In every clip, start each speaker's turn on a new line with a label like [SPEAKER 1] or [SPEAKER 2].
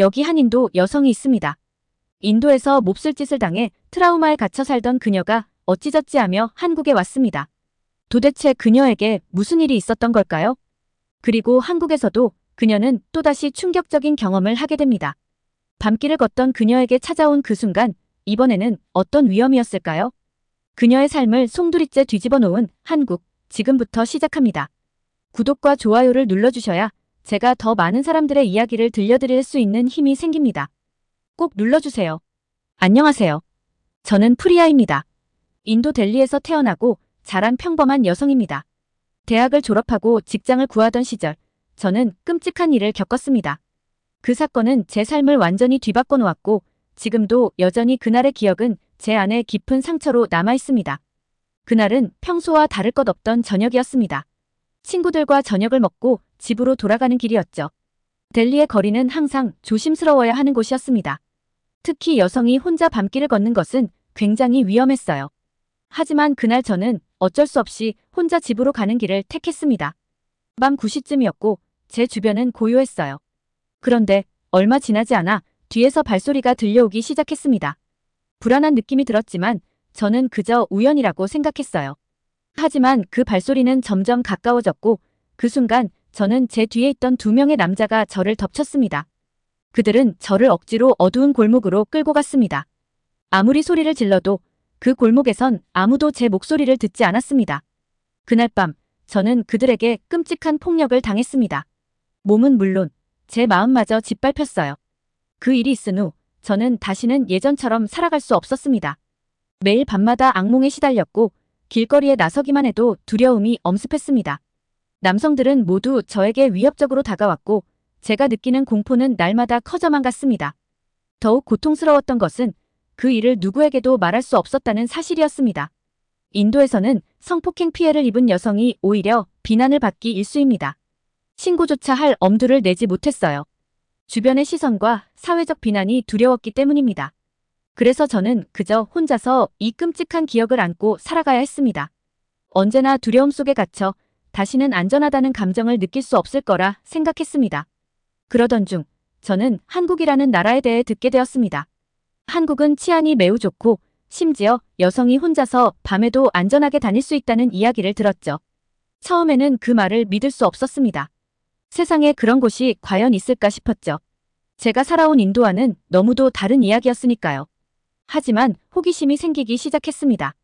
[SPEAKER 1] 여기 한 인도 여성이 있습니다. 인도에서 몹쓸 짓을 당해 트라우마에 갇혀 살던 그녀가 어찌저찌 하며 한국에 왔습니다. 도대체 그녀에게 무슨 일이 있었던 걸까요? 그리고 한국에서도 그녀는 또다시 충격적인 경험을 하게 됩니다. 밤길을 걷던 그녀에게 찾아온 그 순간 이번에는 어떤 위험이었을까요? 그녀의 삶을 송두리째 뒤집어 놓은 한국 지금부터 시작합니다. 구독과 좋아요를 눌러주셔야 제가 더 많은 사람들의 이야기를 들려드릴 수 있는 힘이 생깁니다. 꼭 눌러주세요. 안녕하세요. 저는 프리아입니다. 인도 델리에서 태어나고 자란 평범한 여성입니다. 대학을 졸업하고 직장을 구하던 시절, 저는 끔찍한 일을 겪었습니다. 그 사건은 제 삶을 완전히 뒤바꿔 놓았고, 지금도 여전히 그날의 기억은 제 안에 깊은 상처로 남아 있습니다. 그날은 평소와 다를 것 없던 저녁이었습니다. 친구들과 저녁을 먹고 집으로 돌아가는 길이었죠. 델리의 거리는 항상 조심스러워야 하는 곳이었습니다. 특히 여성이 혼자 밤길을 걷는 것은 굉장히 위험했어요. 하지만 그날 저는 어쩔 수 없이 혼자 집으로 가는 길을 택했습니다. 밤 9시쯤이었고 제 주변은 고요했어요. 그런데 얼마 지나지 않아 뒤에서 발소리가 들려오기 시작했습니다. 불안한 느낌이 들었지만 저는 그저 우연이라고 생각했어요. 하지만 그 발소리는 점점 가까워졌고 그 순간 저는 제 뒤에 있던 두 명의 남자가 저를 덮쳤습니다. 그들은 저를 억지로 어두운 골목으로 끌고 갔습니다. 아무리 소리를 질러도 그 골목에선 아무도 제 목소리를 듣지 않았습니다. 그날 밤 저는 그들에게 끔찍한 폭력을 당했습니다. 몸은 물론 제 마음마저 짓밟혔어요. 그 일이 있은 후 저는 다시는 예전처럼 살아갈 수 없었습니다. 매일 밤마다 악몽에 시달렸고 길거리에 나서기만 해도 두려움이 엄습했습니다. 남성들은 모두 저에게 위협적으로 다가왔고 제가 느끼는 공포는 날마다 커져만 갔습니다. 더욱 고통스러웠던 것은 그 일을 누구에게도 말할 수 없었다는 사실이었습니다. 인도에서는 성폭행 피해를 입은 여성이 오히려 비난을 받기 일쑤입니다. 신고조차 할 엄두를 내지 못했어요. 주변의 시선과 사회적 비난이 두려웠기 때문입니다. 그래서 저는 그저 혼자서 이 끔찍한 기억을 안고 살아가야 했습니다. 언제나 두려움 속에 갇혀 다시는 안전하다는 감정을 느낄 수 없을 거라 생각했습니다. 그러던 중 저는 한국이라는 나라에 대해 듣게 되었습니다. 한국은 치안이 매우 좋고 심지어 여성이 혼자서 밤에도 안전하게 다닐 수 있다는 이야기를 들었죠. 처음에는 그 말을 믿을 수 없었습니다. 세상에 그런 곳이 과연 있을까 싶었죠. 제가 살아온 인도와는 너무도 다른 이야기였으니까요. 하지만 호기심이 생기기 시작했습니다.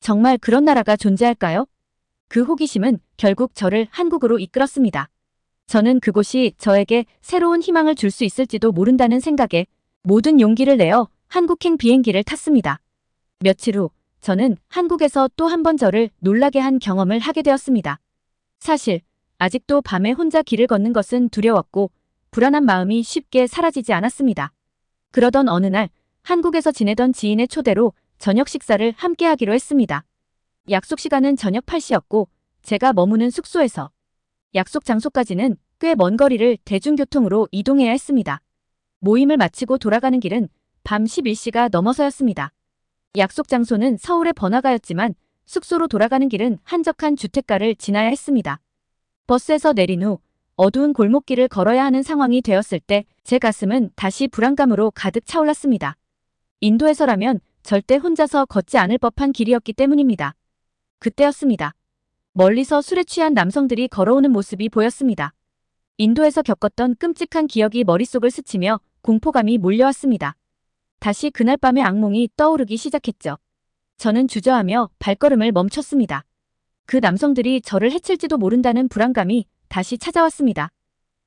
[SPEAKER 1] 정말 그런 나라가 존재할까요? 그 호기심은 결국 저를 한국으로 이끌었습니다. 저는 그곳이 저에게 새로운 희망을 줄 수 있을지도 모른다는 생각에 모든 용기를 내어 한국행 비행기를 탔습니다. 며칠 후 저는 한국에서 또 한 번 저를 놀라게 한 경험을 하게 되었습니다. 사실 아직도 밤에 혼자 길을 걷는 것은 두려웠고 불안한 마음이 쉽게 사라지지 않았습니다. 그러던 어느 날 한국에서 지내던 지인의 초대로 저녁 식사를 함께 하기로 했습니다. 약속 시간은 저녁 8시였고 제가 머무는 숙소에서 약속 장소까지는 꽤 먼 거리를 대중교통으로 이동해야 했습니다. 모임을 마치고 돌아가는 길은 밤 11시가 넘어서였습니다. 약속 장소는 서울의 번화가였지만 숙소로 돌아가는 길은 한적한 주택가를 지나야 했습니다. 버스에서 내린 후 어두운 골목길을 걸어야 하는 상황이 되었을 때 제 가슴은 다시 불안감으로 가득 차올랐습니다. 인도에서라면 절대 혼자서 걷지 않을 법한 길이었기 때문입니다. 그때였습니다. 멀리서 술에 취한 남성들이 걸어오는 모습이 보였습니다. 인도에서 겪었던 끔찍한 기억이 머릿속을 스치며 공포감이 몰려왔습니다. 다시 그날 밤의 악몽이 떠오르기 시작했죠. 저는 주저하며 발걸음을 멈췄습니다. 그 남성들이 저를 해칠지도 모른다는 불안감이 다시 찾아왔습니다.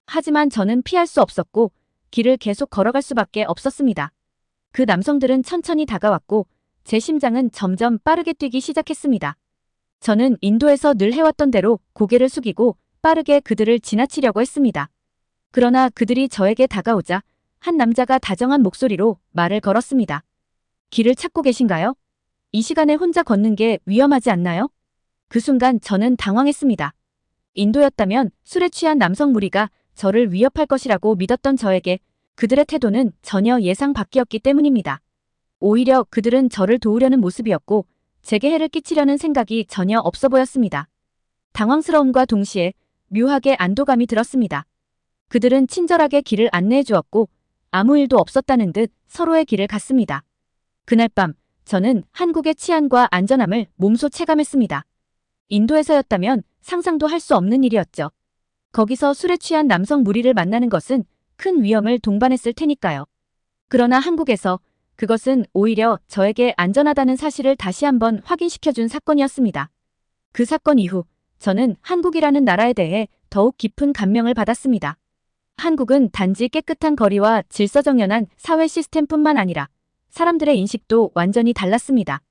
[SPEAKER 1] 하지만 저는 피할 수 없었고 길을 계속 걸어갈 수밖에 없었습니다. 그 남성들은 천천히 다가왔고 제 심장은 점점 빠르게 뛰기 시작했습니다. 저는 인도에서 늘 해왔던 대로 고개를 숙이고 빠르게 그들을 지나치려고 했습니다. 그러나 그들이 저에게 다가오자 한 남자가 다정한 목소리로 말을 걸었습니다. 길을 찾고 계신가요? 이 시간에 혼자 걷는 게 위험하지 않나요? 그 순간 저는 당황했습니다. 인도였다면 술에 취한 남성 무리가 저를 위협할 것이라고 믿었던 저에게 그들의 태도는 전혀 예상 밖이었기 때문입니다. 오히려 그들은 저를 도우려는 모습이었고 제게 해를 끼치려는 생각이 전혀 없어 보였습니다. 당황스러움과 동시에 묘하게 안도감이 들었습니다. 그들은 친절하게 길을 안내해 주었고 아무 일도 없었다는 듯 서로의 길을 갔습니다. 그날 밤 저는 한국의 치안과 안전함을 몸소 체감했습니다. 인도에서였다면 상상도 할 수 없는 일이었죠. 거기서 술에 취한 남성 무리를 만나는 것은 큰 위험을 동반했을 테니까요. 그러나 한국에서 그것은 오히려 저에게 안전하다는 사실을 다시 한번 확인시켜준 사건이었습니다. 그 사건 이후 저는 한국이라는 나라에 대해 더욱 깊은 감명을 받았습니다. 한국은 단지 깨끗한 거리와 질서정연한 사회 시스템뿐만 아니라 사람들의 인식도 완전히 달랐습니다.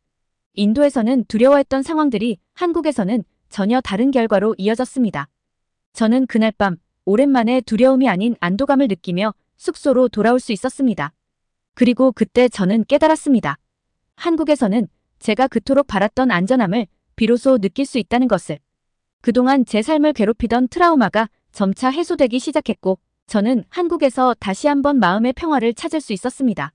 [SPEAKER 1] 인도에서는 두려워했던 상황들이 한국에서는 전혀 다른 결과로 이어졌습니다. 저는 그날 밤 오랜만에 두려움이 아닌 안도감을 느끼며 숙소로 돌아올 수 있었습니다. 그리고 그때 저는 깨달았습니다. 한국에서는 제가 그토록 바랐던 안전함을 비로소 느낄 수 있다는 것을. 그동안 제 삶을 괴롭히던 트라우마가 점차 해소되기 시작했고, 저는 한국에서 다시 한번 마음의 평화를 찾을 수 있었습니다.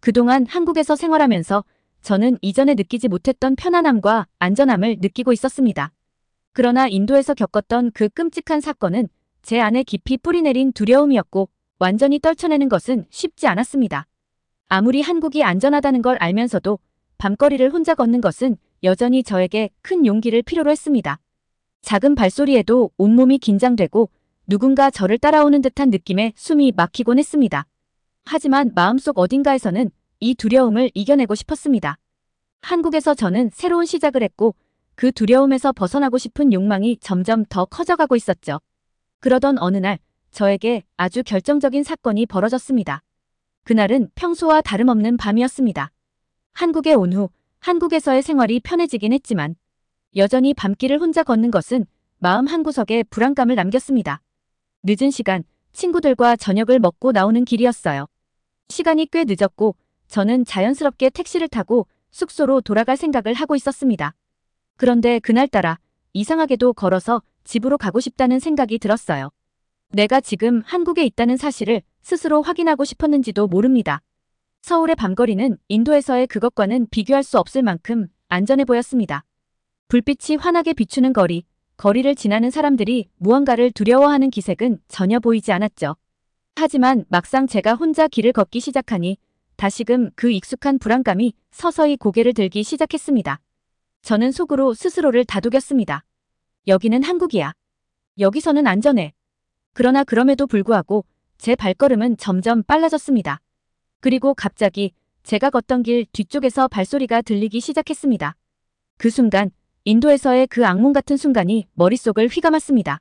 [SPEAKER 1] 그동안 한국에서 생활하면서 저는 이전에 느끼지 못했던 편안함과 안전함을 느끼고 있었습니다. 그러나 인도에서 겪었던 그 끔찍한 사건은 제 안에 깊이 뿌리내린 두려움이었고 완전히 떨쳐내는 것은 쉽지 않았습니다. 아무리 한국이 안전하다는 걸 알면서도 밤거리를 혼자 걷는 것은 여전히 저에게 큰 용기를 필요로 했습니다. 작은 발소리에도 온몸이 긴장되고 누군가 저를 따라오는 듯한 느낌에 숨이 막히곤 했습니다. 하지만 마음속 어딘가에서는 이 두려움을 이겨내고 싶었습니다. 한국에서 저는 새로운 시작을 했고 그 두려움에서 벗어나고 싶은 욕망이 점점 더 커져가고 있었죠. 그러던 어느 날 저에게 아주 결정적인 사건이 벌어졌습니다. 그날은 평소와 다름없는 밤이었습니다. 한국에 온 후 한국에서의 생활이 편해지긴 했지만 여전히 밤길을 혼자 걷는 것은 마음 한구석에 불안감을 남겼습니다. 늦은 시간 친구들과 저녁을 먹고 나오는 길이었어요. 시간이 꽤 늦었고 저는 자연스럽게 택시를 타고 숙소로 돌아갈 생각을 하고 있었습니다. 그런데 그날따라 이상하게도 걸어서 집으로 가고 싶다는 생각이 들었어요. 내가 지금 한국에 있다는 사실을 스스로 확인하고 싶었는지도 모릅니다. 서울의 밤거리는 인도에서의 그것과는 비교할 수 없을 만큼 안전해 보였습니다. 불빛이 환하게 비추는 거리, 거리를 지나는 사람들이 무언가를 두려워하는 기색은 전혀 보이지 않았죠. 하지만 막상 제가 혼자 길을 걷기 시작하니 다시금 그 익숙한 불안감이 서서히 고개를 들기 시작했습니다. 저는 속으로 스스로를 다독였습니다. 여기는 한국이야. 여기서는 안전해. 그러나 그럼에도 불구하고 제 발걸음은 점점 빨라졌습니다. 그리고 갑자기 제가 걷던 길 뒤쪽에서 발소리가 들리기 시작했습니다. 그 순간 인도에서의 그 악몽 같은 순간이 머릿속을 휘감았습니다.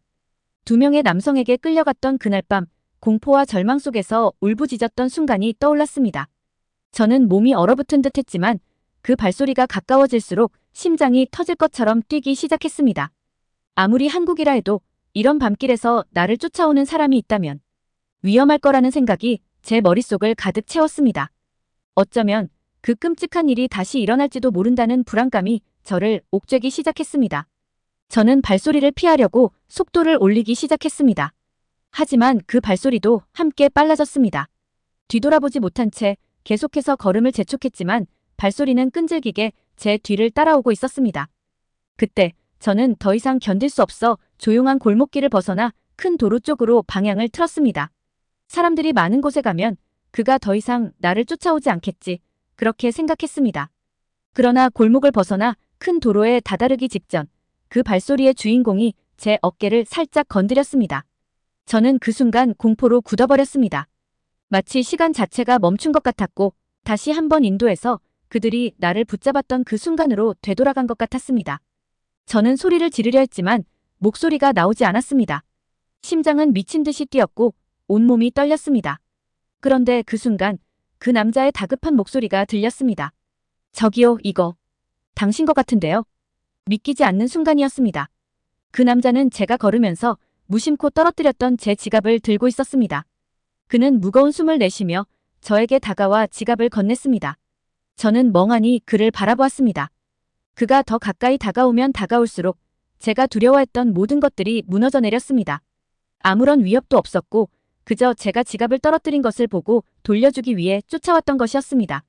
[SPEAKER 1] 두 명의 남성에게 끌려갔던 그날 밤 공포와 절망 속에서 울부짖었던 순간이 떠올랐습니다. 저는 몸이 얼어붙은 듯 했지만 그 발소리가 가까워질수록 심장이 터질 것처럼 뛰기 시작했습니다. 아무리 한국이라 해도 이런 밤길에서 나를 쫓아오는 사람이 있다면 위험할 거라는 생각이 제 머릿속을 가득 채웠습니다. 어쩌면 그 끔찍한 일이 다시 일어날지도 모른다는 불안감이 저를 옥죄기 시작했습니다. 저는 발소리를 피하려고 속도를 올리기 시작했습니다. 하지만 그 발소리도 함께 빨라졌습니다. 뒤돌아보지 못한 채 계속해서 걸음을 재촉했지만 발소리는 끈질기게 제 뒤를 따라오고 있었습니다. 그때 저는 더 이상 견딜 수 없어 조용한 골목길을 벗어나 큰 도로 쪽으로 방향을 틀었습니다. 사람들이 많은 곳에 가면 그가 더 이상 나를 쫓아오지 않겠지. 그렇게 생각했습니다. 그러나 골목을 벗어나 큰 도로에 다다르기 직전 그 발소리의 주인공이 제 어깨를 살짝 건드렸습니다. 저는 그 순간 공포로 굳어버렸습니다. 마치 시간 자체가 멈춘 것 같았고 다시 한번 인도에서 그들이 나를 붙잡았던 그 순간으로 되돌아간 것 같았습니다. 저는 소리를 지르려 했지만 목소리가 나오지 않았습니다. 심장은 미친 듯이 뛰었고 온몸이 떨렸습니다. 그런데 그 순간 그 남자의 다급한 목소리가 들렸습니다. 저기요, 이거. 당신 것 같은데요? 믿기지 않는 순간이었습니다. 그 남자는 제가 걸으면서 무심코 떨어뜨렸던 제 지갑을 들고 있었습니다. 그는 무거운 숨을 내쉬며 저에게 다가와 지갑을 건넸습니다. 저는 멍하니 그를 바라보았습니다. 그가 더 가까이 다가오면 다가올수록 제가 두려워했던 모든 것들이 무너져 내렸습니다. 아무런 위협도 없었고 그저 제가 지갑을 떨어뜨린 것을 보고 돌려주기 위해 쫓아왔던 것이었습니다.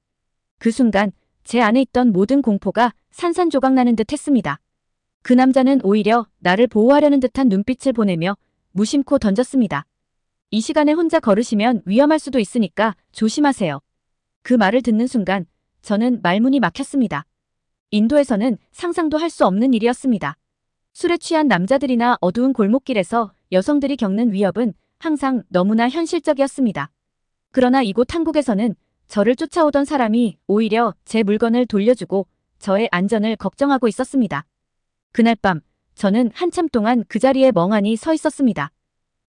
[SPEAKER 1] 그 순간 제 안에 있던 모든 공포가 산산조각 나는 듯 했습니다. 그 남자는 오히려 나를 보호하려는 듯한 눈빛을 보내며 무심코 던졌습니다. 이 시간에 혼자 걸으시면 위험할 수도 있으니까 조심하세요. 그 말을 듣는 순간 저는 말문이 막혔습니다. 인도에서는 상상도 할 수 없는 일이었습니다. 술에 취한 남자들이나 어두운 골목길에서 여성들이 겪는 위협은 항상 너무나 현실적이었습니다. 그러나 이곳 한국에서는 저를 쫓아오던 사람이 오히려 제 물건을 돌려주고 저의 안전을 걱정하고 있었습니다. 그날 밤 저는 한참 동안 그 자리에 멍하니 서 있었습니다.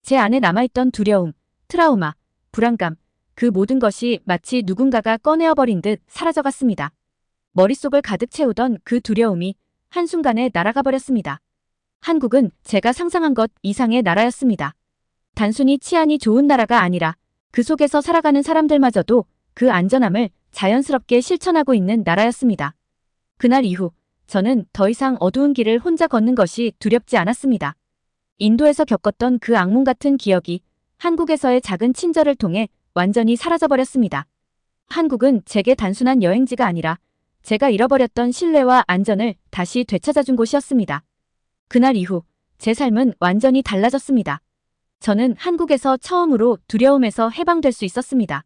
[SPEAKER 1] 제 안에 남아있던 두려움, 트라우마, 불안감, 그 모든 것이 마치 누군가가 꺼내어버린 듯 사라져갔습니다. 머릿속을 가득 채우던 그 두려움이 한순간에 날아가 버렸습니다. 한국은 제가 상상한 것 이상의 나라였습니다. 단순히 치안이 좋은 나라가 아니라 그 속에서 살아가는 사람들마저도 그 안전함을 자연스럽게 실천하고 있는 나라였습니다. 그날 이후 저는 더 이상 어두운 길을 혼자 걷는 것이 두렵지 않았습니다. 인도에서 겪었던 그 악몽 같은 기억이 한국에서의 작은 친절을 통해 완전히 사라져버렸습니다. 한국은 제게 단순한 여행지가 아니라 제가 잃어버렸던 신뢰와 안전을 다시 되찾아준 곳이었습니다. 그날 이후 제 삶은 완전히 달라졌습니다. 저는 한국에서 처음으로 두려움에서 해방될 수 있었습니다.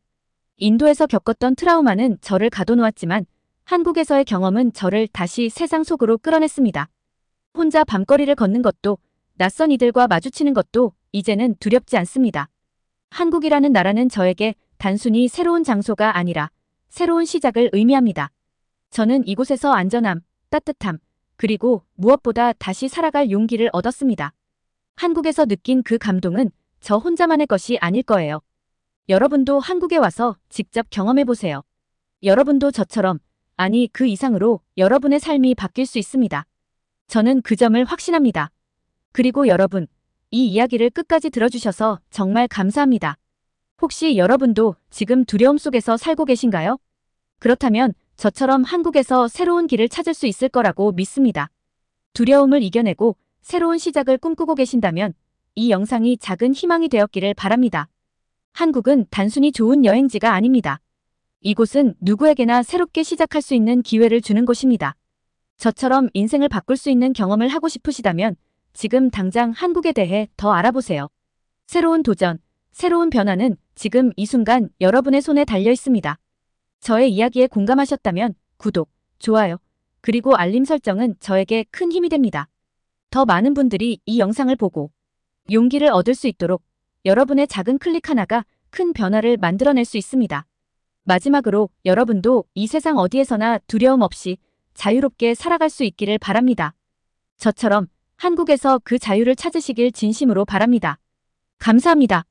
[SPEAKER 1] 인도에서 겪었던 트라우마는 저를 가둬놓았지만 한국에서의 경험은 저를 다시 세상 속으로 끌어냈습니다. 혼자 밤거리를 걷는 것도 낯선 이들과 마주치는 것도 이제는 두렵지 않습니다. 한국이라는 나라는 저에게 단순히 새로운 장소가 아니라 새로운 시작을 의미합니다. 저는 이곳에서 안전함, 따뜻함, 그리고 무엇보다 다시 살아갈 용기를 얻었습니다. 한국에서 느낀 그 감동은 저 혼자만의 것이 아닐 거예요. 여러분도 한국에 와서 직접 경험해 보세요. 여러분도 저처럼, 아니 그 이상으로 여러분의 삶이 바뀔 수 있습니다. 저는 그 점을 확신합니다. 그리고 여러분, 이 이야기를 끝까지 들어주셔서 정말 감사합니다. 혹시 여러분도 지금 두려움 속에서 살고 계신가요? 그렇다면 저처럼 한국에서 새로운 길을 찾을 수 있을 거라고 믿습니다. 두려움을 이겨내고 새로운 시작을 꿈꾸고 계신다면 이 영상이 작은 희망이 되었기를 바랍니다. 한국은 단순히 좋은 여행지가 아닙니다. 이곳은 누구에게나 새롭게 시작할 수 있는 기회를 주는 곳입니다. 저처럼 인생을 바꿀 수 있는 경험을 하고 싶으시다면 지금 당장 한국에 대해 더 알아보세요. 새로운 도전, 새로운 변화는 지금 이 순간 여러분의 손에 달려 있습니다. 저의 이야기에 공감하셨다면 구독, 좋아요, 그리고 알림 설정은 저에게 큰 힘이 됩니다. 더 많은 분들이 이 영상을 보고 용기를 얻을 수 있도록 여러분의 작은 클릭 하나가 큰 변화를 만들어낼 수 있습니다. 마지막으로 여러분도 이 세상 어디에서나 두려움 없이 자유롭게 살아갈 수 있기를 바랍니다. 저처럼 한국에서 그 자유를 찾으시길 진심으로 바랍니다. 감사합니다.